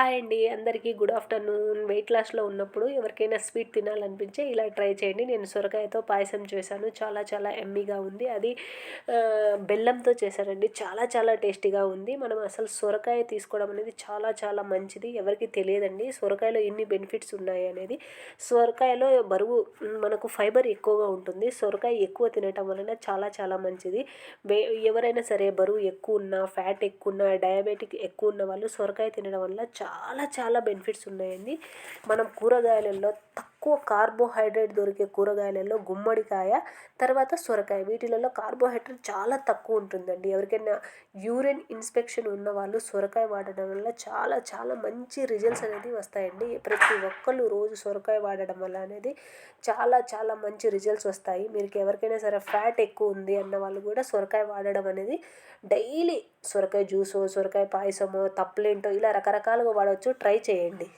Hi అండి అందరికీ good afternoon. Wait లాస్లో ఉన్నప్పుడు ఎవరికైనా స్వీట్ తినాలనిపించే ఇలా ట్రై చేయండి. నేను సొరకాయతో పాయసం చేశాను. చాలా చాలా ఎమ్మీగా ఉంది. అది బెల్లంతో చేశానండి చాలా చాలా టేస్టీగా ఉంది. మనం అసలు సొరకాయ తీసుకోవడం అనేది చాలా చాలా మంచిది. ఎవరికి తెలియదండి సొరకాయలో ఎన్ని బెనిఫిట్స్ ఉన్నాయి అనేది. సొరకాయలో బరువు మనకు ఫైబర్ ఎక్కువగా ఉంటుంది. సొరకాయ ఎక్కువ తినటం వలన చాలా చాలా మంచిది. ఎవరైనా సరే బరువు ఎక్కువ ఉన్న ఫ్యాట్ ఎక్కువ ఉన్న డయాబెటిక్ ఎక్కువ ఉన్న వాళ్ళు సొరకాయ తినడం వల్ల చాలా చాలా చాలా బెనిఫిట్స్ ఉన్నాయండి. మనం కూరగాయలలో తక్కువ కార్బోహైడ్రేట్ దొరికే కూరగాయలలో గుమ్మడికాయ తర్వాత సొరకాయ. వీటిలలో కార్బోహైడ్రేట్ చాలా తక్కువ ఉంటుందండి. ఎవరికైనా యూరిన్ ఇన్స్పెక్షన్ ఉన్న వాళ్ళు సొరకాయ వాడడం వల్ల చాలా చాలా మంచి రిజల్ట్స్ అనేది వస్తాయండి. ప్రతి ఒక్కళ్ళు రోజు సొరకాయ వాడడం వల్ల అనేది చాలా చాలా మంచి రిజల్ట్స్ వస్తాయి. మీకు ఎవరికైనా సరే ఫ్యాట్ ఎక్కువ ఉంది అన్న వాళ్ళు కూడా సొరకాయ వాడడం అనేది డైలీ సొరకాయ జ్యూసో సొరకాయ పాయసమో తప్పులేంటో ఇలా రకరకాలుగా వాడవచ్చు ట్రై చేయండి.